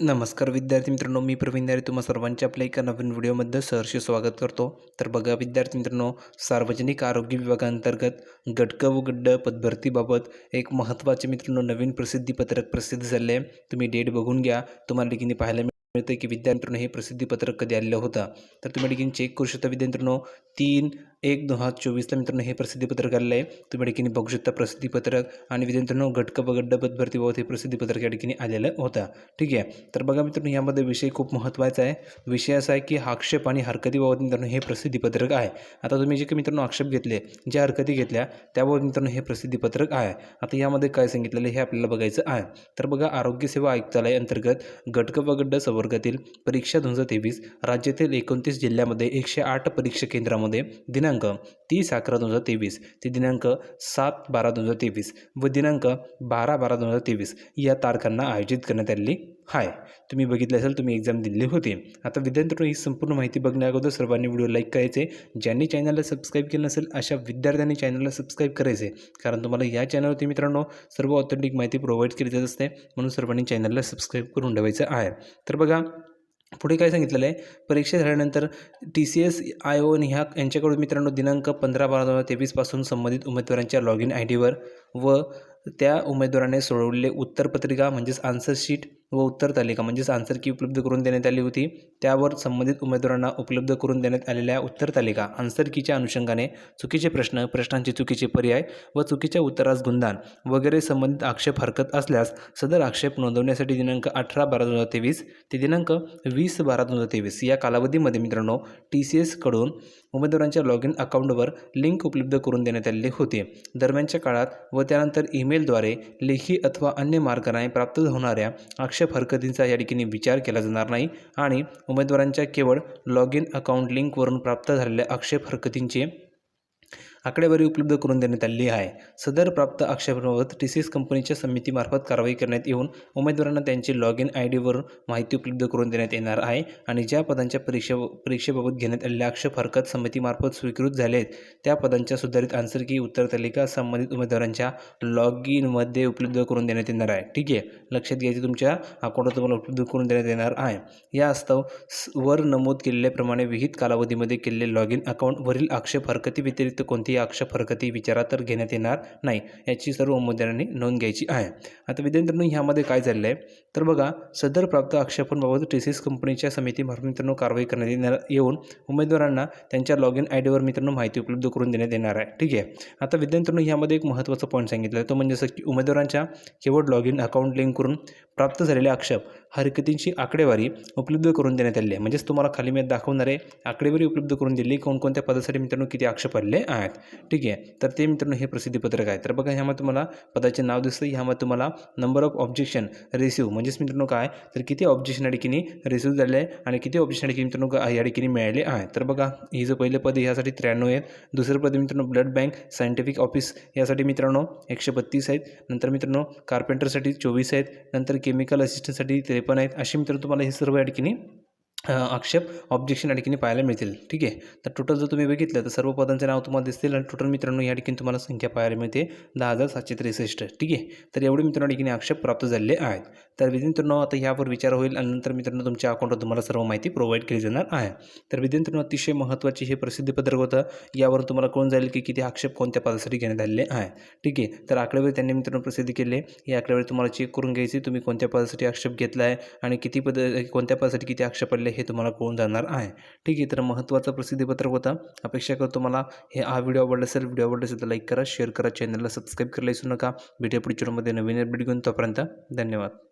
नमस्कार विद्यार्थी मित्रांनो मी प्रवीण दारे तुम्हा सर्वांचे आपल्या एका नवीन व्हिडिओमध्ये सहर्ष स्वागत करतो. तर बघा विद्यार्थी मित्रांनो सार्वजनिक आरोग्य विभागांतर्गत गटक व गड्ड पदभरतीबाबत एक महत्त्वाचे मित्रांनो नवीन प्रसिद्धीपत्रक प्रसिद्ध झाले आहे तुम्ही डेट बघून घ्या. तुम्हाला ठिकाणी पाहायला मिळतं की विद्यार्थ्यांनो हे प्रसिद्धीपत्रक कधी आलेलं होतं. तर तुम्ही ठिकाणी चेक करू शकता विद्यार्थ्यांनो तीन एक दोन हजार चोवीसला मित्रांनो हे प्रसिद्धीपत्रक आलेलं आहे. तुम्ही ठिकाणी बघू शकता प्रसिद्धीपत्रक आणि विद्यार्थ्यांनो घटक व गड्ड पदभरतीबाबत हे प्रसिद्धीपत्रक या ठिकाणी आलेलं होतं. ठीक आहे. तर बघा मित्रांनो यामध्ये विषय खूप महत्त्वाचा आहे. विषय असा आहे की आक्षेप आणि हरकतीबाबत मित्रांनो हे प्रसिद्धीपत्रक आहे. आता तुम्ही जे काही मित्रांनो आक्षेप घेतले ज्या हरकती घेतल्या त्याबाबत मित्रांनो हे प्रसिद्धीपत्रक आहे. आता यामध्ये काय सांगितलेलं हे आपल्याला बघायचं आहे. तर बघा आरोग्य सेवा आयुक्तालय अंतर्गत घटक व गड्ड संवर्गातील परीक्षा दोन हजार तेवीस राज्यातील एकोणतीस जिल्ह्यामध्ये एकशे आठ परीक्षा केंद्रामध्ये दिनांक तीस अकरा दोन हजार तेवीस ते दिनांक सात बारा दोन हजार तेवीस व दिनांक बारा बारा दोन हजार तेवीस या तारखांना आयोजित करण्यात आलेली आहे तुम्ही बघितलं असेल तुम्ही एक्झाम दिली होती. आता विद्यार्थ्यांनो ही संपूर्ण माहिती बघण्या अगोदर सर्वांनी व्हिडिओ लाईक करायचे. ज्यांनी चॅनलला सबस्क्राईब केलं नसेल अशा विद्यार्थ्यांनी चॅनलला सबस्क्राईब करायचे. कारण तुम्हाला या चॅनलवरती मित्रांनो सर्व ऑथेंटिक माहिती प्रोव्हाइड केली जात असते. म्हणून सर्वांनी चॅनलला सबस्क्राईब करून ठेवायचं आहे. तर बघा पुढे काय सांगितलेलं आहे? परीक्षा झाल्यानंतर T C S I O ह्या यांच्याकडून मित्रांनो दिनांक पंधरा बारा दोन हजार तेवीसपासून संबंधित उमेदवारांच्या लॉग इन आय डीवर व त्या उमेदवाराने सोडवलेले उत्तरपत्रिका म्हणजेच आन्सर शीट व उत्तर तालिका म्हणजेच आन्सर की उपलब्ध करून देण्यात आली होती. त्यावर संबंधित उमेदवारांना उपलब्ध करून देण्यात आलेल्या उत्तर तालिका आन्सर कीच्या अनुषंगाने चुकीचे प्रश्न प्रश्नांचे चुकीचे पर्याय व चुकीच्या उत्तरास गुणदान वगैरे संबंधित आक्षेप हरकत असल्यास सदर आक्षेप नोंदवण्यासाठी दिनांक अठरा बारा दोन हजार तेवीस ते दिनांक वीस बारा दोन हजार तेवीस या कालावधीमध्ये मित्रांनो टी सी एसकडून उमेदवारांच्या लॉग इन अकाउंटवर लिंक उपलब्ध करून देण्यात आलेली होती. दरम्यानच्या काळात व त्यानंतर ईमेलद्वारे लेखी अथवा अन्य मार्गाने प्राप्त होणाऱ्या आक्षेप हरकतींचा या ठिकाणी विचार केला जाणार नाही आणि उमेदवारांच्या केवळ लॉग इन अकाउंट लिंकवरून प्राप्त झालेल्या आक्षेप हरकतींचे आकडेवारी उपलब्ध करून देण्यात आलेली आहे. सदर प्राप्त आक्षेपाबाबत टी सी एस कंपनीच्या समितीमार्फत कारवाई करण्यात येऊन उमेदवारांना त्यांची लॉग इन आय डीवरून माहिती उपलब्ध करून देण्यात येणार आहे आणि ज्या पदांच्या परीक्षे परीक्षेबाबत घेण्यात आलेल्या आक्षेप हरकत समितीमार्फत स्वीकृत झाले आहेत त्या पदांच्या सुधारित आन्सर की उत्तर तालिका संबंधित उमेदवारांच्या लॉग इनमध्ये उपलब्ध करून देण्यात येणार आहे. ठीक आहे लक्षात घ्यायचे तुमच्या अकाउंटवर तुम्हाला उपलब्ध करून देण्यात येणार आहे. या अस्तव वर नमूद केलेल्याप्रमाणे विहित कालावधीमध्ये केलेले लॉग इन अकाउंटवरील आक्षेप हरकती व्यतिरिक्त कोणती आक्षेप हरकती विचारात तर घेण्यात येणार नाही. याची सर्व मुद्द्यांनी नोंद घ्यायची आहे. आता विद्यार्थ्यांनो ह्यामध्ये काय झालेलं आहे तर बघा सदर प्राप्त आक्षेपांबाबत टी सी एस कंपनीच्या समितीमार्फत मित्रांनो कारवाई करण्यात येणार येऊन उमेदवारांना त्यांच्या लॉग इन आय डीवर मित्रांनो माहिती उपलब्ध करून देण्यात येणार आहे. ठीक आहे? आता विद्यार्थ्यांनो ह्यामध्ये एक महत्त्वाचा पॉईंट सांगितला आहे तो म्हणजे असं की उमेदवारांच्या केवळ लॉग इन अकाउंट लिंक करून प्राप्त झालेले आक्षेप. हरकतींची आकडेवारी उपलब्ध करून देण्यात आली आहे. म्हणजेच तुम्हाला खाली मी दाखवणारे आकडेवारी उपलब्ध करून दिली. कोणकोणत्या पदासाठी मित्रांनो किती आक्षेप आलेले आहेत? ठीक आहे. तर ते मित्रांनो हे प्रसिद्धीपत्रक आहे. तर बघा ह्यामध्ये तुम्हाला पदाचे नाव दिसतं. ह्यामध्ये तुम्हाला नंबर ऑफ ऑब्जेक्शन रिसिव्ह म्हणजेच मित्रांनो काय? तर किती ऑब्जेक्शन या ठिकाणी रिसिव्ह झाले आहे आणि किती ऑब्जेक्शन या ठिकाणी मित्रांनो या ठिकाणी मिळाले आहे तर बघा ही जे पहिले पद ह्यासाठी त्र्याण्णव आहेत. दुसरं पद मित्रांनो ब्लड बँक सायंटिफिक ऑफिस यासाठी मित्रांनो एकशे बत्तीस आहेत. नंतर मित्रांनो कार्पेंटरसाठी चोवीस आहेत. नंतर केमिकल असिस्टंटसाठी पण आहेत. अशी मित्र तुम्हाला हे सर्व या नाही आक्षेप ऑब्जेक्शन या ठिकाणी पाहायला मिळतील. ठीक आहे? तर टोटल जर तुम्ही बघितलं तर सर्व पदांचे नाव तुम्हाला दिसतील आणि टोटल मित्रांनो या ठिकाणी तुम्हाला संख्या पाहायला मिळते दहा हजार सातशे त्रेसष्ट. ठीक आहे? तर एवढे मित्रांनो या ठिकाणी आक्षेप प्राप्त झालेले आहेत. तर मित्रांनो आता यावर विचार होईल आणि नंतर मित्रांनो तुमच्या अकाउंटवर तुम्हाला सर्व माहिती प्रोव्हाइड केली जाणार आहे. तर विद्यार्थ्यांनो अतिशय महत्त्वाचे हे प्रसिद्धीपत्रक होतं. यावर तुम्हाला कळून जाईल की किती आक्षेप कोणत्या पदासाठी घेण्यात आलेले आहे ठीक आहे? तर आकडेवारी त्यांनी मित्रांनो प्रसिद्ध केले. ही आकडेवारी तुम्हाला चेक करून घ्यायची तुम्ही कोणत्या पदासाठी आक्षेप घेतला आहे आणि किती पद कोणत्या पदासाठी किती आक्षेप पडले हे तुम्हाला कळून जाणार आहे. ठीक आहे तर महत्त्वाचं प्रसिद्धीपत्रक होता. अपेक्षा करतो मला हे हा व्हिडिओ आवडला असेल व्हिडिओ आवडला असेल तर लाईक करा शेअर करा चॅनलला सबस्क्राईब करायला विसरू नका. भेटूया पुढच्या व्हिडिओमध्ये नवीन अपडेट घेऊन तोपर्यंत धन्यवाद.